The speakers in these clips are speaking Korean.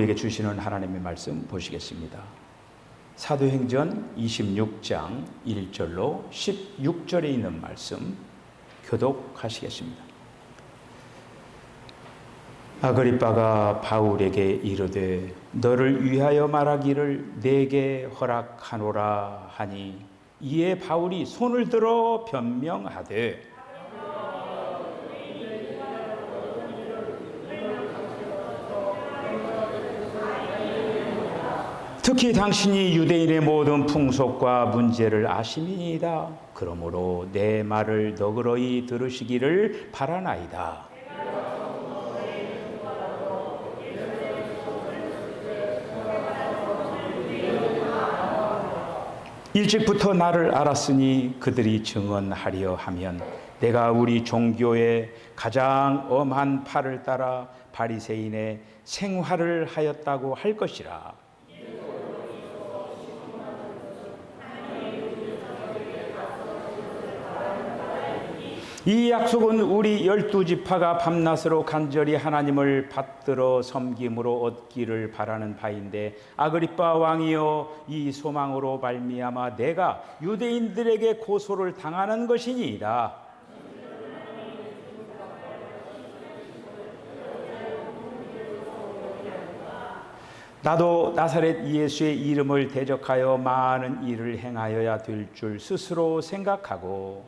우리에게 주시는 하나님의 말씀 보시겠습니다. 사도행전 26장 1절로 16절에 있는 말씀 교독하시겠습니다. 아그리빠가 바울에게 이르되 너를 위하여 말하기를 내게 허락하노라 하니 이에 바울이 손을 들어 변명하되 특히 당신이 유대인의 모든 풍속과 문제를 아심이니이다. 그러므로 내 말을 너그러이 들으시기를 바라나이다. 일찍부터 나를 알았으니 그들이 증언하려 하면 내가 우리 종교의 가장 엄한 팔을 따라 바리새인의 생활을 하였다고 할 것이라. 이 약속은 우리 열두 지파가 밤낮으로 간절히 하나님을 받들어 섬김으로 얻기를 바라는 바인데 아그리빠 왕이여 이 소망으로 말미암아 내가 유대인들에게 고소를 당하는 것이니이다. 나도 나사렛 예수의 이름을 대적하여 많은 일을 행하여야 될 줄 스스로 생각하고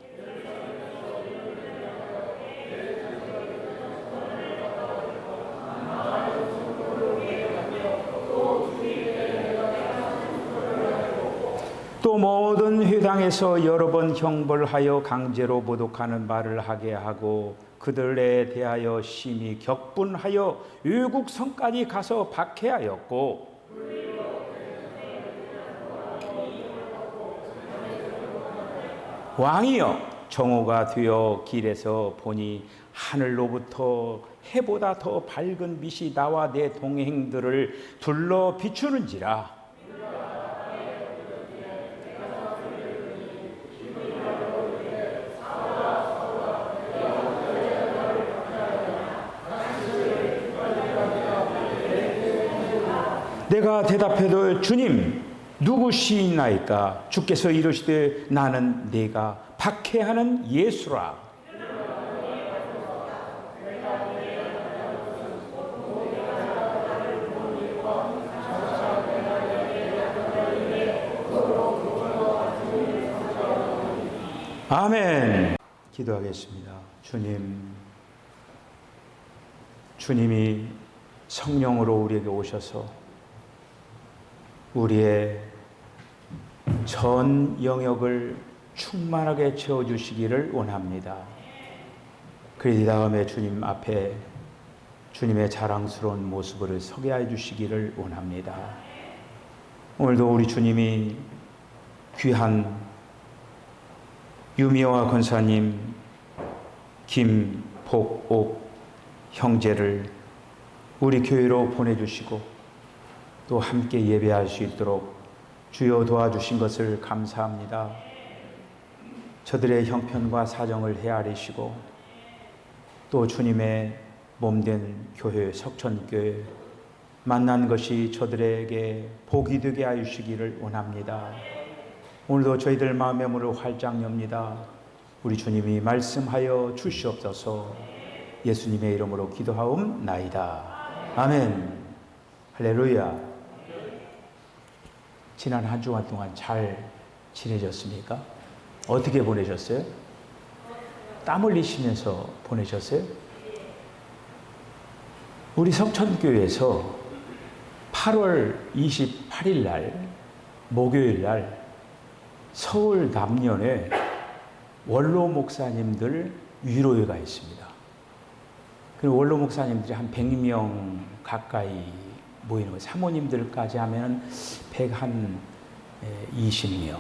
또 모든 회당에서 여러 번 형벌하여 강제로 모독하는 말을 하게 하고 그들에 대하여 심히 격분하여 외국 성까지 가서 박해하였고 왕이여 정오가 되어 길에서 보니 하늘로부터 해보다 더 밝은 빛이 나와 내 동행들을 둘러 비추는지라 내가 대답해도 주님 누구시나이까? 주께서 이르시되 나는 내가 박해하는 예수라. 아멘. 기도하겠습니다. 주님 주님이 성령으로 우리에게 오셔서 우리의 전 영역을 충만하게 채워주시기를 원합니다. 그 다음에 주님 앞에 주님의 자랑스러운 모습을 서게 해 주시기를 원합니다. 오늘도 우리 주님이 귀한 유미와 권사님 김복옥 형제를 우리 교회로 보내주시고 또 함께 예배할 수 있도록 주여 도와주신 것을 감사합니다. 저들의 형편과 사정을 헤아리시고 또 주님의 몸된 교회 석천교회 만난 것이 저들에게 복이 되게 하시기를 원합니다. 오늘도 저희들 마음의 문을 활짝 엽니다. 우리 주님이 말씀하여 주시옵소서 예수님의 이름으로 기도하옵나이다. 아멘. 할렐루야. 지난 한 주간 동안 잘 지내셨습니까? 어떻게 보내셨어요? 땀 흘리시면서 보내셨어요? 우리 석천교회에서 8월 28일 날, 목요일 날, 서울 남년에 원로 목사님들 위로회가 있습니다. 그 원로 목사님들이 한 100명 가까이 모이는 거예요. 사모님들까지 하면 120명.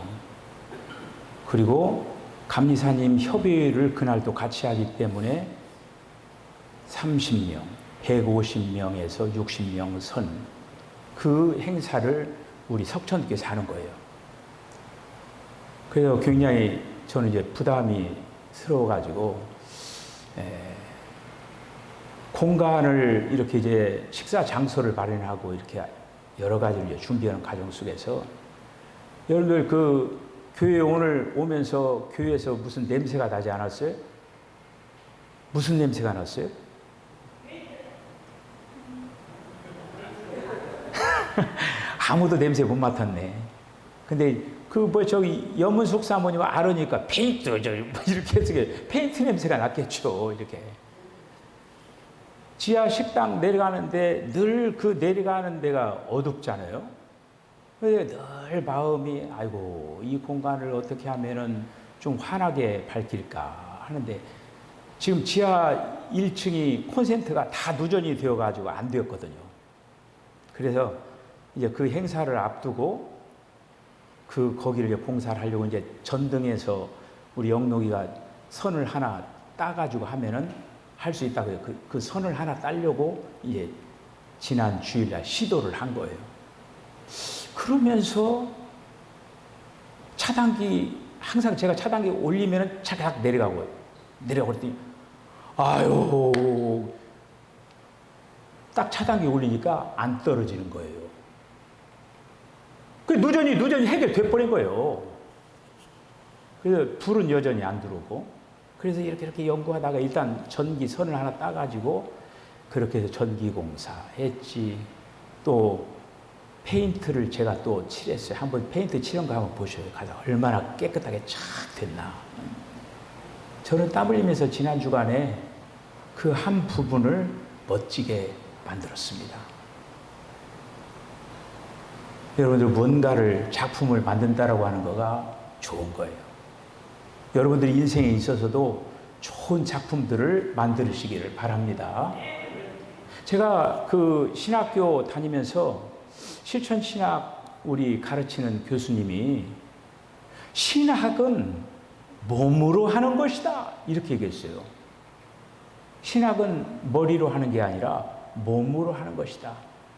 그리고 감리사님 협의를 그날 또 같이 하기 때문에 30명, 150명에서 60명 선. 그 행사를 우리 석천교에서 하는 거예요. 그래서 굉장히 저는 이제 부담이 스러워가지고, 에, 공간을 이렇게 이제 식사 장소를 마련하고 이렇게 여러 가지를 준비하는 과정 속에서 여러분들 그 교회 오늘 오면서 교회에서 무슨 냄새가 나지 않았어요? 무슨 냄새가 났어요? 아무도 냄새 못 맡았네. 근데 그 뭐 저기 염은숙 사모님 알으니까 페인트 저 이렇게 해서 페인트 냄새가 났겠죠. 이렇게. 지하 식당 내려가는데 늘 그 내려가는 데가 어둡잖아요. 그래서 늘 마음이 아이고 이 공간을 어떻게 하면은 좀 환하게 밝힐까 하는데 지금 지하 1층이 콘센트가 다 누전이 되어 가지고 안 되었거든요. 그래서 이제 그 행사를 앞두고 그 거기를 봉사를 하려고 이제 전등에서 우리 영록이가 선을 하나 따 가지고 하면은 할 수 있다고요. 그, 그 선을 하나 따려고 이제 지난 주일날 시도를 한 거예요. 그러면서 차단기 항상 제가 차단기 올리면은 차가 내려가고 내려가고 그랬더니 아유 딱 차단기 올리니까 안 떨어지는 거예요. 그 누전이 누전이 해결돼 버린 거예요. 그래서 불은 여전히 안 들어오고 그래서 이렇게 이렇게 연구하다가 일단 전기 선을 하나 따가지고 그렇게 해서 전기공사 했지 또 페인트를 제가 또 칠했어요. 한번 페인트 칠한 거 한번 보셔요. 가서 얼마나 깨끗하게 착 됐나. 저는 땀 흘리면서 지난 주간에 그 한 부분을 멋지게 만들었습니다. 여러분들 뭔가를 작품을 만든다라고 하는 거가 좋은 거예요. 여러분들이 인생에 있어서도 좋은 작품들을 만드시기를 바랍니다. 제가 그 신학교 다니면서 실천 신학 우리 가르치는 교수님이 신학은 몸으로 하는 것이다. 이렇게 얘기했어요. 신학은 머리로 하는 게 아니라 몸으로 하는 것이다.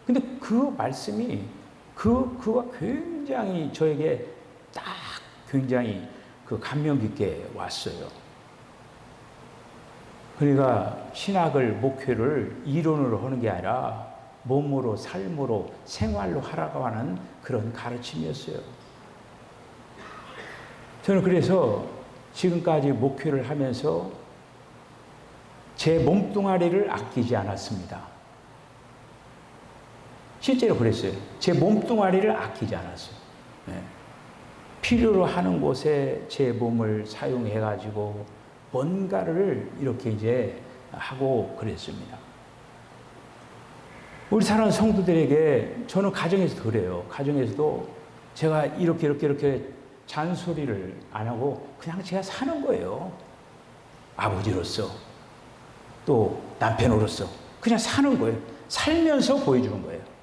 근데 그 말씀이 그, 그가 굉장히 저에게 딱 굉장히 그 감명 깊게 왔어요. 그러니까 신학을 목표를 이론으로 하는 게 아니라 몸으로 삶으로 생활로 하라고 하는 그런 가르침이었어요. 저는 그래서 지금까지 목표를 하면서 제 몸뚱아리를 아끼지 않았습니다. 실제로 그랬어요. 제 몸뚱아리를 아끼지 않았어요. 네. 필요로 하는 곳에 제 몸을 사용해 가지고 뭔가를 이렇게 이제 하고 그랬습니다. 우리 사랑하는 성도들에게 저는 가정에서도 그래요. 가정에서도 제가 이렇게 이렇게 이렇게 잔소리를 안 하고 그냥 제가 사는 거예요. 아버지로서 또 남편으로서 그냥 사는 거예요. 살면서 보여주는 거예요.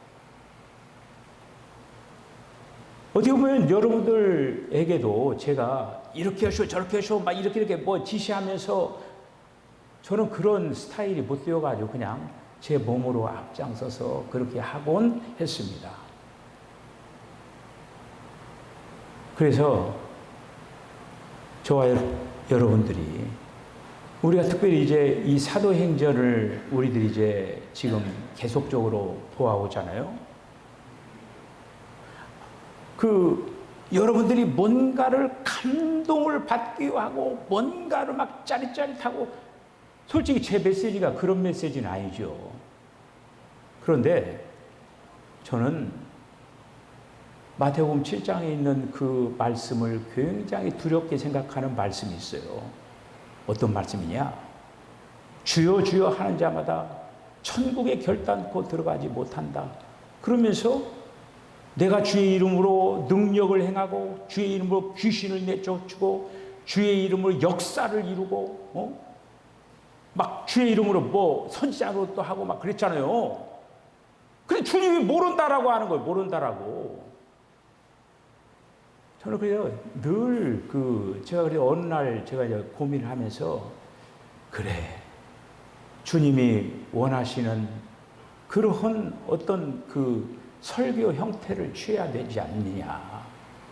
어떻게 보면 여러분들에게도 제가 이렇게 하시오 저렇게 하시오 막 이렇게 이렇게 뭐 지시하면서 저는 그런 스타일이 못 되어가지고 그냥 제 몸으로 앞장서서 그렇게 하곤 했습니다. 그래서 저와 여러분들이 우리가 특별히 이제 이 사도행전을 우리들이 이제 지금 계속적으로 보아오잖아요. 그 여러분들이 뭔가를 감동을 받기도 하고 뭔가를 막 짜릿짜릿하고 솔직히 제 메시지가 그런 메시지는 아니죠. 그런데 저는 마태복음 7장에 있는 그 말씀을 굉장히 두렵게 생각하는 말씀이 있어요. 어떤 말씀이냐? 주여 주여 하는 자마다 천국에 결단코 들어가지 못한다. 그러면서 내가 주의 이름으로 능력을 행하고 주의 이름으로 귀신을 내쫓고 주의 이름으로 역사를 이루고 어? 막 주의 이름으로 뭐 선지자로 또 하고 막 그랬잖아요. 근데 주님이 모른다라고 하는 거예요. 모른다라고. 저는 그래요. 늘 그 제가 그래 어느 날 제가 이제 고민을 하면서 그래 주님이 원하시는 그러한 어떤 그 설교 형태를 취해야 되지 않느냐.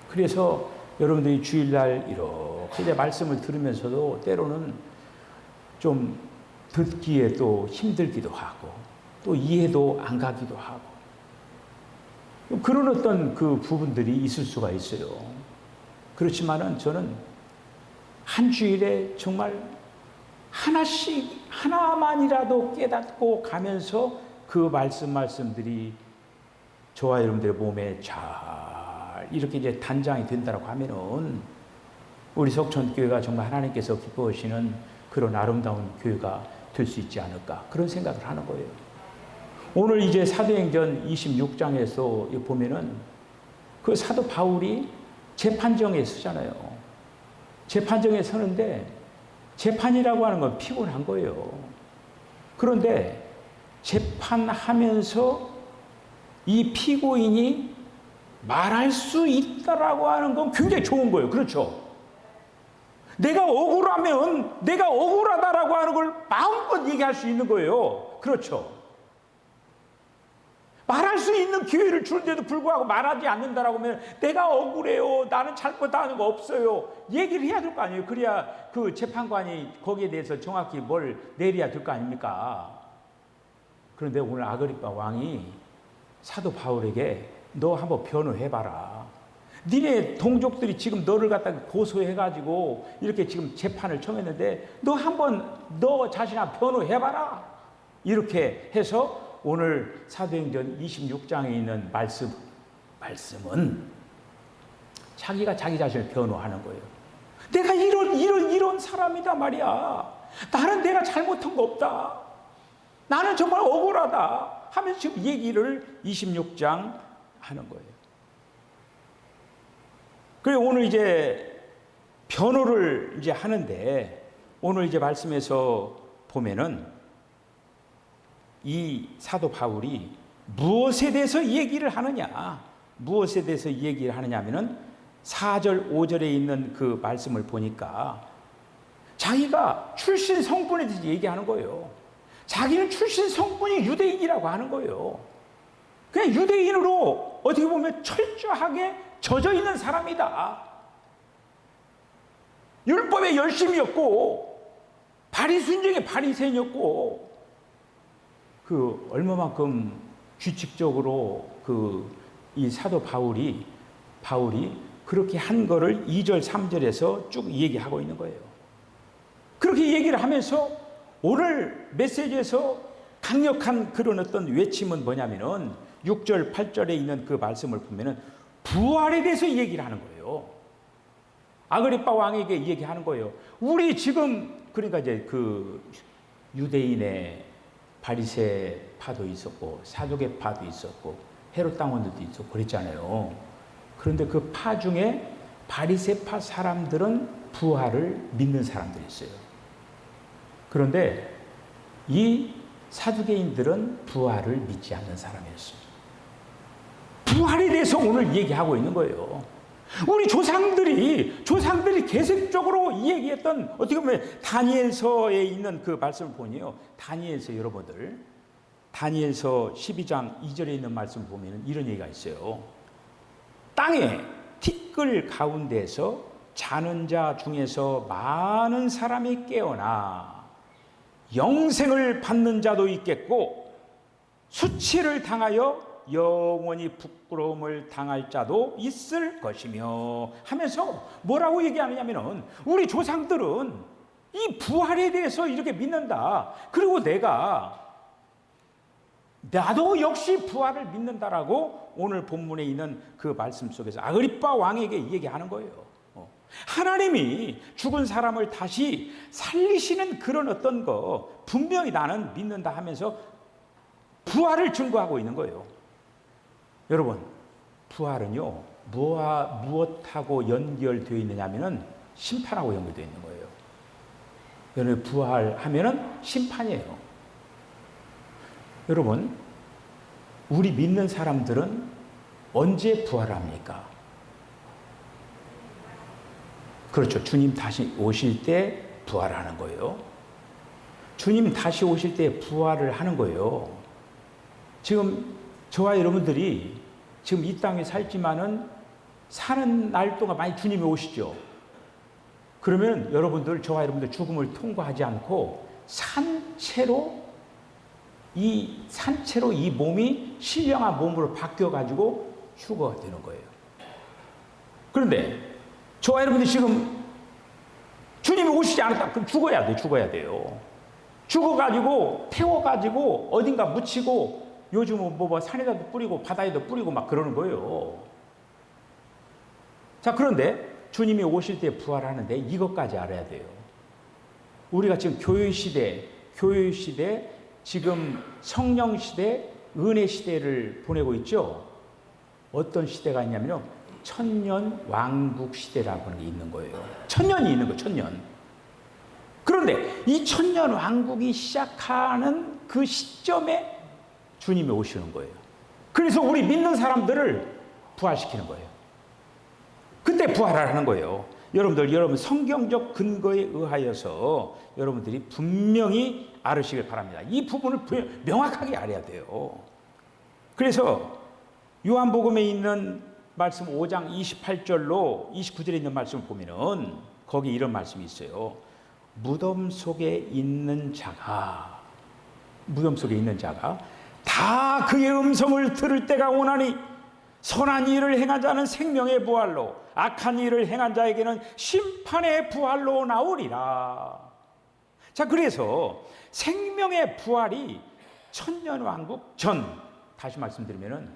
그래서 여러분들이 주일날 이렇게 말씀을 들으면서도 때로는 좀 듣기에 또 힘들기도 하고 또 이해도 안 가기도 하고 그런 어떤 그 부분들이 있을 수가 있어요. 그렇지만은 저는 한 주일에 정말 하나씩 하나만이라도 깨닫고 가면서 그 말씀 말씀들이 저와 여러분들의 몸에 잘 이렇게 이제 단장이 된다라고 하면은 우리 석천교회가 정말 하나님께서 기뻐하시는 그런 아름다운 교회가 될 수 있지 않을까 그런 생각을 하는 거예요. 오늘 이제 사도행전 26장에서 보면은 그 사도 바울이 재판정에 서잖아요. 재판정에 서는데 재판이라고 하는 건 피곤한 거예요. 그런데 재판하면서 이 피고인이 말할 수 있다라고 하는 건 굉장히 좋은 거예요. 그렇죠? 내가 억울하면 내가 억울하다라고 하는 걸 마음껏 얘기할 수 있는 거예요. 그렇죠? 말할 수 있는 기회를 주는데도 불구하고 말하지 않는다라고 하면 내가 억울해요. 나는 잘못하는 거 없어요. 얘기를 해야 될 거 아니에요. 그래야 그 재판관이 거기에 대해서 정확히 뭘 내려야 될 거 아닙니까? 그런데 오늘 아그리파 왕이 사도 바울에게 너 한번 변호해봐라. 니네 동족들이 지금 너를 갖다가 고소해가지고 이렇게 지금 재판을 청했는데 너 한번 너 자신 한 변호해봐라. 이렇게 해서 오늘 사도행전 26장에 있는 말씀, 말씀은 자기가 자기 자신을 변호하는 거예요. 내가 이런, 이런, 이런 사람이다 말이야. 나는 내가 잘못한 거 없다. 나는 정말 억울하다. 하면서 지금 얘기를 26장 하는 거예요. 그래 오늘 이제 변호를 이제 하는데 오늘 이제 말씀에서 보면은 이 사도 바울이 무엇에 대해서 얘기를 하느냐? 무엇에 대해서 얘기를 하느냐면은 4절, 5절에 있는 그 말씀을 보니까 자기가 출신 성분에 대해서 얘기하는 거예요. 자기는 출신 성분이 유대인이라고 하는 거예요. 그냥 유대인으로 어떻게 보면 철저하게 젖어 있는 사람이다. 율법에 열심이었고 바리순종의 바리새인이었고 그 얼마만큼 규칙적으로 그 이 사도 바울이 바울이 그렇게 한 거를 2절 3절에서 쭉 얘기하고 있는 거예요. 그렇게 얘기를 하면서 오늘 메시지에서 강력한 그런 어떤 외침은 뭐냐면은 6절 8절에 있는 그 말씀을 보면은 부활에 대해서 얘기를 하는 거예요. 아그리파 왕에게 얘기하는 거예요. 우리 지금 그러니까 이제 그 유대인의 바리새 파도 있었고 사두개 파도 있었고 헤롯 당원들도 있었고 그랬잖아요. 그런데 그 파 중에 바리새파 사람들은 부활을 믿는 사람들이 있어요. 그런데 이 사두개인들은 부활을 믿지 않는 사람이었어요. 부활에 대해서 오늘 얘기하고 있는 거예요. 우리 조상들이 조상들이 계속적으로 얘기했던 어떻게 보면 다니엘서에 있는 그 말씀을 보니요. 다니엘서 여러분들 다니엘서 12장 2절에 있는 말씀 보면 이런 얘기가 있어요. 땅에 티끌 가운데서 자는 자 중에서 많은 사람이 깨어나 영생을 받는 자도 있겠고 수치를 당하여 영원히 부끄러움을 당할 자도 있을 것이며 하면서 뭐라고 얘기하느냐면은 우리 조상들은 이 부활에 대해서 이렇게 믿는다. 그리고 내가 나도 역시 부활을 믿는다라고 오늘 본문에 있는 그 말씀 속에서 아그리파 왕에게 얘기하는 거예요. 어. 하나님이 죽은 사람을 다시 살리시는 그런 어떤 거 분명히 나는 믿는다 하면서 부활을 증거하고 있는 거예요. 여러분, 부활은요, 무엇, 무엇하고 연결되어 있느냐면은 심판하고 연결되어 있는 거예요. 여러분, 부활하면은 심판이에요. 여러분, 우리 믿는 사람들은 언제 부활합니까? 그렇죠. 주님 다시 오실 때 부활하는 거예요. 주님 다시 오실 때 부활을 하는 거예요. 지금 저와 여러분들이 지금 이 땅에 살지만은 사는 날 동안 많이 주님이 오시죠. 그러면 여러분들, 저와 여러분들 죽음을 통과하지 않고 산채로 이 산채로 이 몸이 신령한 몸으로 바뀌어 가지고 휴거가 되는 거예요. 그런데 저와 여러분들 지금 주님이 오시지 않았다. 그럼 죽어야 돼, 죽어야 돼요. 죽어가지고 태워가지고 어딘가 묻히고 요즘은 뭐, 뭐 산에다도 뿌리고 바다에도 뿌리고 막 그러는 거예요. 자 그런데 주님이 오실 때 부활하는데 이것까지 알아야 돼요. 우리가 지금 교회 시대, 교회 시대, 지금 성령 시대, 은혜 시대를 보내고 있죠. 어떤 시대가 있냐면요. 천년 왕국 시대라고 하는 게 있는 거예요. 천년이 있는 거예요, 천년. 그런데 이 천년 왕국이 시작하는 그 시점에 주님이 오시는 거예요. 그래서 우리 믿는 사람들을 부활시키는 거예요. 그때 부활하는 거예요. 여러분들, 여러분 성경적 근거에 의하여서 여러분들이 분명히 알으시길 바랍니다. 이 부분을 분- 명확하게 알아야 돼요. 그래서 요한복음에 있는 말씀 5장 28절로 29절에 있는 말씀을 보면은 거기 이런 말씀이 있어요. 무덤 속에 있는 자가 무덤 속에 있는 자가 다 그의 음성을 들을 때가 오나니 선한 일을 행한 자는 생명의 부활로 악한 일을 행한 자에게는 심판의 부활로 나오리라. 자, 그래서 생명의 부활이 천년 왕국 전 다시 말씀드리면은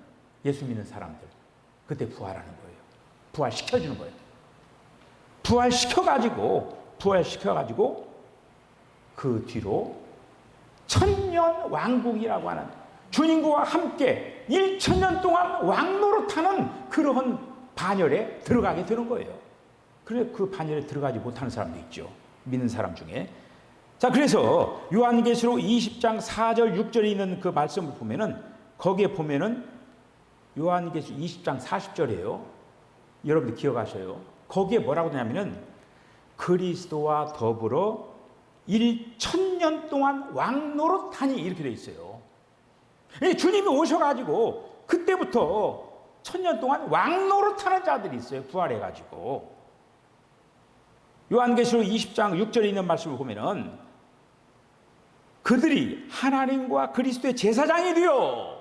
예수 믿는 사람들 그때 부활하는 거예요. 부활시켜 주는 거예요. 부활시켜 가지고 부활시켜 가지고 그 뒤로 천년 왕국이라고 하는 주님과 함께 1천년 동안 왕노릇하는 그러한 반열에 들어가게 되는 거예요. 그래 그 반열에 들어가지 못하는 사람도 있죠. 믿는 사람 중에. 자, 그래서 요한계시록 20장 4절 6절에 있는 그 말씀을 보면은 거기에 보면은 요한계시록 20장 40절이에요. 여러분들 기억하셔요. 거기에 뭐라고 되냐면은 그리스도와 더불어 1천년 동안 왕노릇하니 이렇게 돼 있어요. 이 주님이 오셔가지고 그때부터 천년 동안 왕노릇하는 자들이 있어요. 부활해가지고. 요한계시록 20장 6절에 있는 말씀을 보면은 그들이 하나님과 그리스도의 제사장이 되어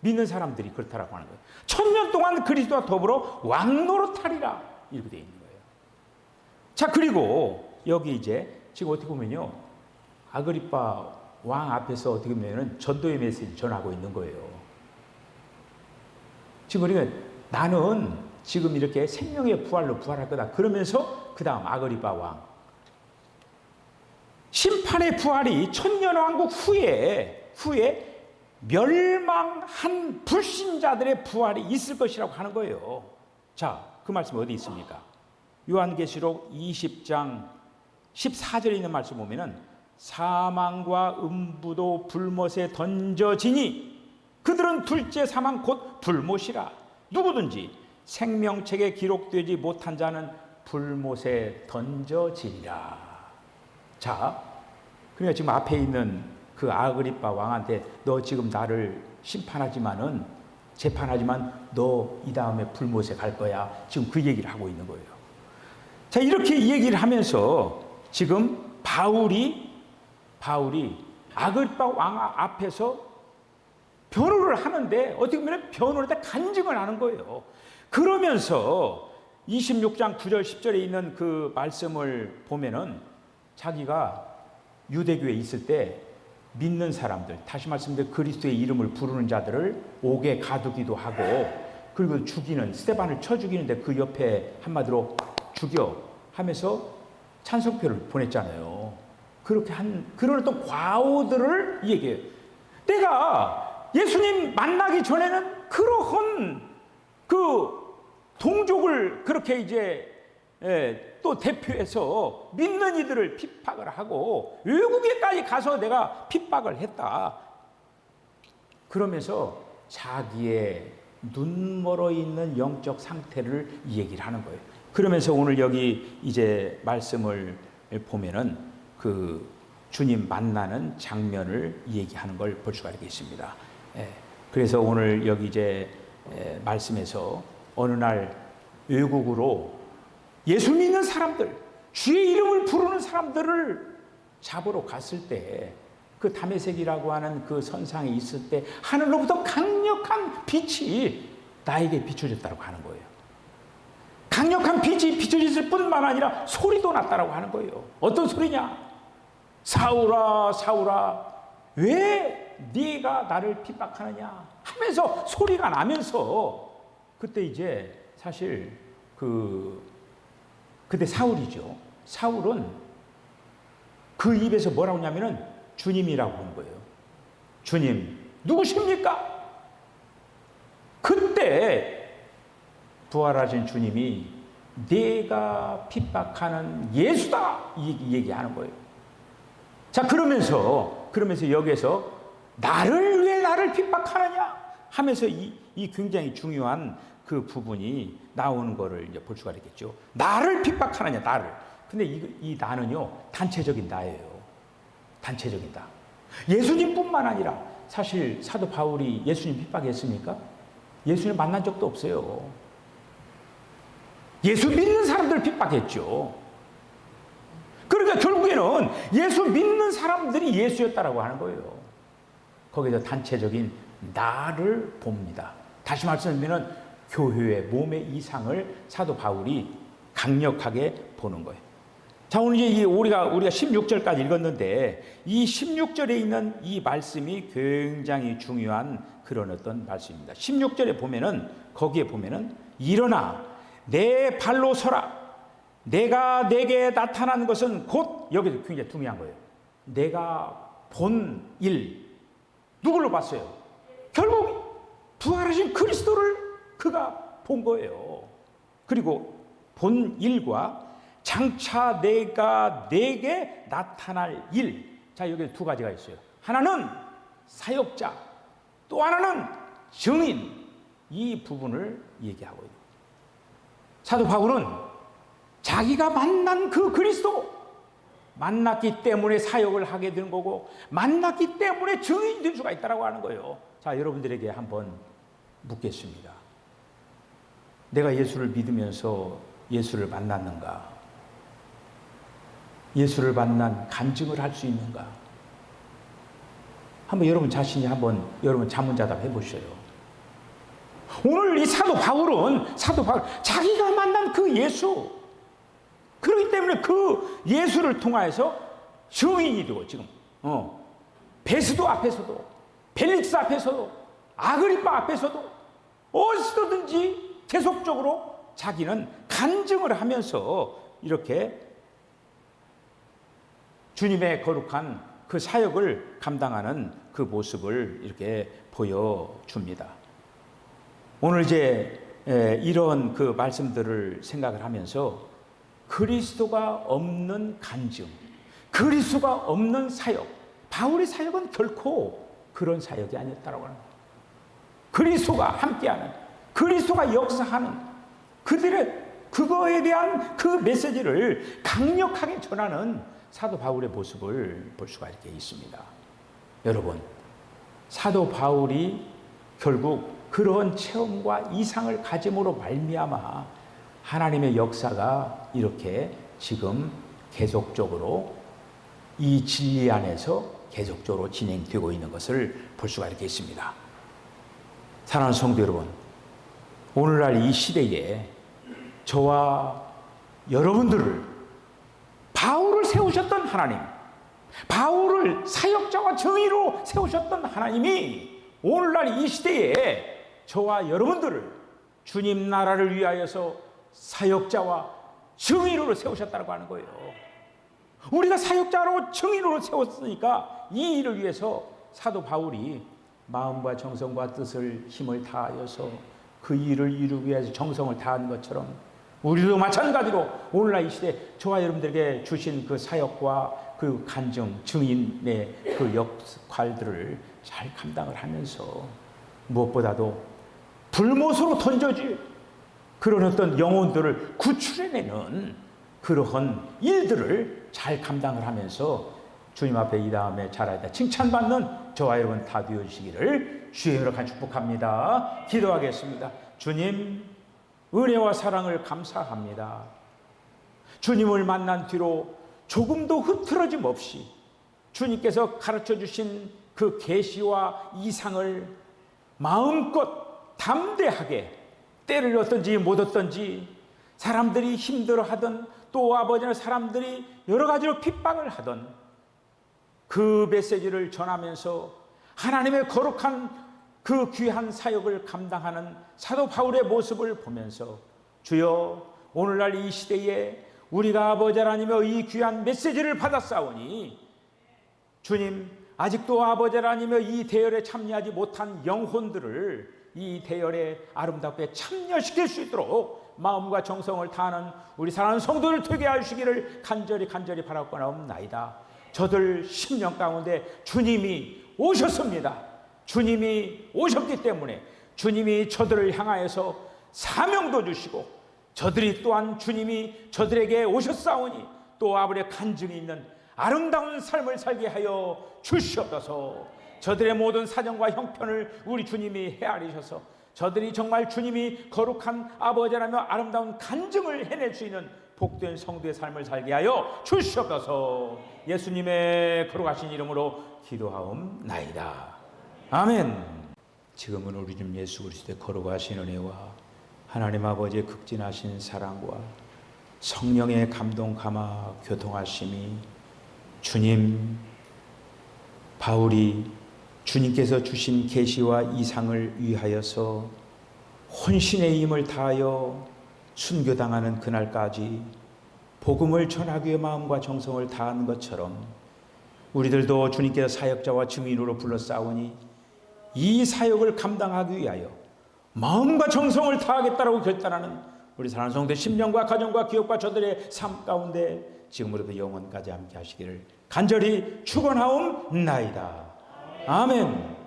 믿는 사람들이 그렇다라고 하는 거예요. 천년 동안 그리스도와 더불어 왕노릇하리라 이렇게 되어 있는 거예요. 자 그리고 여기 이제 지금 어떻게 보면요 아그리파 왕 앞에서 어떻게 보면은 전도의 메시지 전하고 있는 거예요. 지금 우리가 나는 지금 이렇게 생명의 부활로 부활할 거다. 그러면서 그 다음 아그리파 왕 심판의 부활이 천년 왕국 후에 후에 멸망한 불신자들의 부활이 있을 것이라고 하는 거예요. 자, 그 말씀 어디 있습니까? 요한계시록 20장 14절에 있는 말씀 보면은 사망과 음부도 불못에 던져지니 그들은 둘째 사망 곧 불못이라 누구든지 생명책에 기록되지 못한 자는 불못에 던져지리라. 자, 그러니까 지금 앞에 있는 그 아그리파 왕한테 너 지금 나를 심판하지만은 재판하지만 너 이 다음에 불못에 갈 거야. 지금 그 얘기를 하고 있는 거예요. 자, 이렇게 얘기를 하면서 지금 바울이 바울이 아그리파 왕 앞에서 변호를 하는데 어떻게 보면 변호를 다 간증을 하는 거예요. 그러면서 26장 9절 10절에 있는 그 말씀을 보면은 자기가 유대교에 있을 때 믿는 사람들, 다시 말씀드려 그리스도의 이름을 부르는 자들을 옥에 가두기도 하고 그리고 죽이는 스테반을 쳐 죽이는데 그 옆에 한마디로 죽여 하면서 찬송표를 보냈잖아요. 그렇게 한 그런 어떤 과오들을 얘기해요. 내가 예수님 만나기 전에는 그러한 그 동족을 그렇게 이제 예, 또 대표해서 믿는 이들을 핍박을 하고 외국에까지 가서 내가 핍박을 했다. 그러면서 자기의 눈 멀어 있는 영적 상태를 이 얘기를 하는 거예요. 그러면서 오늘 여기 이제 말씀을 보면은 그 주님 만나는 장면을 얘기하는 걸 볼 수가 있습니다. 예, 그래서 오늘 여기 이제 예, 말씀에서 어느 날 외국으로 예수 믿는 사람들, 주의 이름을 부르는 사람들을 잡으러 갔을 때그 다메색이라고 하는 그 선상에 있을 때 하늘로부터 강력한 빛이 나에게 비춰졌다고 하는 거예요. 강력한 빛이 비춰졌을 뿐만 아니라 소리도 났다라고 하는 거예요. 어떤 소리냐? 사울아 사울아 왜 네가 나를 핍박하느냐 하면서 소리가 나면서 그때 이제 사실 그 그때 사울이죠. 사울은 그 입에서 뭐라고 하냐면은 주님이라고 하는 거예요. 주님 누구십니까? 그때 부활하신 주님이 내가 핍박하는 예수다 이 얘기하는 거예요. 자 그러면서 그러면서 여기에서 나를 왜 나를 핍박하느냐 하면서 이, 이 굉장히 중요한 그 부분이 나오는 거를 이제 볼 수가 있겠죠. 나를 핍박하느냐 나를. 근데 이, 이 나는요 단체적인 나예요. 단체적인 나. 예수님뿐만 아니라 사실 사도 바울이 예수님 핍박했습니까? 예수님 만난 적도 없어요. 예수 믿는 사람들 핍박했죠. 그러니까 결국에는 예수 믿는 사람들이 예수였다라고 하는 거예요. 거기서 단체적인 나를 봅니다. 다시 말씀드리면 교회의 몸의 이상을 사도 바울이 강력하게 보는 거예요. 자, 오늘 이제 우리가, 우리가 16절까지 읽었는데 이 16절에 있는 이 말씀이 굉장히 중요한 그런 어떤 말씀입니다. 16절에 보면은 거기에 보면은 일어나 내 발로 서라. 내가 내게 나타난 것은 곧 여기서 굉장히 중요한 거예요. 내가 본 일. 누구를 봤어요? 결국 부활하신 그리스도를 그가 본 거예요. 그리고 본 일과 장차 내가 내게 나타날 일. 자, 여기 두 가지가 있어요. 하나는 사역자, 또 하나는 증인. 이 부분을 얘기하고 있는 사도 바울은 자기가 만난 그 그리스도 만났기 때문에 사역을 하게 된 거고 만났기 때문에 증인이 될 수가 있다고 하는 거예요. 자, 여러분들에게 한번 묻겠습니다. 내가 예수를 믿으면서 예수를 만났는가? 예수를 만난 간증을 할 수 있는가? 한번 여러분 자신이 한번 여러분 자문자답 해보셔요. 오늘 이 사도 바울은 사도 바울 자기가 만난 그 예수 그렇기 때문에 그 예수를 통하여서 증인이 되고 지금 어 베스도 앞에서도 벨릭스 앞에서도 아그리파 앞에서도 어디서든지 계속적으로 자기는 간증을 하면서 이렇게 주님의 거룩한 그 사역을 감당하는 그 모습을 이렇게 보여줍니다. 오늘 이제 이런 그 말씀들을 생각을 하면서 그리스도가 없는 간증, 그리스도가 없는 사역, 바울의 사역은 결코 그런 사역이 아니었다고 하는 거예요. 그리스도가 함께하는, 그리스도가 역사하는 그들의 그거에 대한 그 메시지를 강력하게 전하는 사도 바울의 모습을 볼 수가 이렇게 있습니다. 여러분, 사도 바울이 결국 그런 체험과 이상을 가짐으로 말미암아 하나님의 역사가 이렇게 지금 계속적으로 이 진리 안에서 계속적으로 진행되고 있는 것을 볼 수가 있습니다. 사랑하는 성도 여러분, 오늘날 이 시대에 저와 여러분들을 바울을 세우셨던 하나님, 바울을 사역자와 정의로 세우셨던 하나님이 오늘날 이 시대에 저와 여러분들을 주님 나라를 위하여서 사역자와 정의로 세우셨다고 하는 거예요. 우리가 사역자로 정의로 세웠으니까 이 일을 위해서 사도 바울이 마음과 정성과 뜻을 힘을 다하여서 그 일을 이루기 위해서 정성을 다한 것처럼 우리도 마찬가지로 오늘날 이 시대 저와 여러분들에게 주신 그 사역과 그 간증, 증인의 그 역할들을 잘 감당을 하면서 무엇보다도 불못으로 던져지 그런 어떤 영혼들을 구출해내는 그러한 일들을 잘 감당을 하면서 주님 앞에 이 다음에 잘하다. 칭찬받는 저와 여러분 다 되어주시기를 주의 이름으로 축복합니다. 기도하겠습니다. 주님 은혜와 사랑을 감사합니다. 주님을 만난 뒤로 조금도 흐트러짐 없이 주님께서 가르쳐 주신 그 계시와 이상을 마음껏 담대하게 때를 얻든지 못 얻든지 사람들이 힘들어하던 또 아버지나 사람들이 여러 가지로 핍박을 하던 그 메시지를 전하면서 하나님의 거룩한 그 귀한 사역을 감당하는 사도 바울의 모습을 보면서 주여 오늘날 이 시대에 우리가 아버지 하나님의 이 귀한 메시지를 받았사오니 주님 아직도 아버지 하나님의 이 대열에 참여하지 못한 영혼들을 이 대열에 아름답게 참여시킬 수 있도록 마음과 정성을 다하는 우리 사랑하는 성도를 되게 하시기를 간절히 간절히 바라고 나옵나이다. 저들 10년 가운데 주님이 오셨습니다. 주님이 오셨기 때문에 주님이 저들을 향하여서 사명도 주시고 저들이 또한 주님이 저들에게 오셨사오니 또 아버지의 간증이 있는 아름다운 삶을 살게 하여 주시옵소서. 저들의 모든 사정과 형편을 우리 주님이 헤아리셔서 저들이 정말 주님이 거룩한 아버지라며 아름다운 간증을 해낼 수 있는 복된 성도의 삶을 살게 하여 주시옵소서. 예수님의 거룩하신 이름으로 기도하옵나이다. 아멘. 지금은 우리 주 예수 그리스도의 거룩하신 은혜와 하나님 아버지의 극진하신 사랑과 성령의 감동 감화 교통하심이 주님 바울이 주님께서 주신 계시와 이상을 위하여서 혼신의 힘을 다하여 순교당하는 그날까지 복음을 전하기 위해 마음과 정성을 다하는 것처럼 우리들도 주님께서 사역자와 증인으로 불러 싸우니 이 사역을 감당하기 위하여 마음과 정성을 다하겠다라고 결단하는 우리 사랑하는 성도 10년과 가정과 기업과 저들의 삶 가운데 지금으로부터 영원까지 함께 하시기를 간절히 축원하옵나이다. 아멘.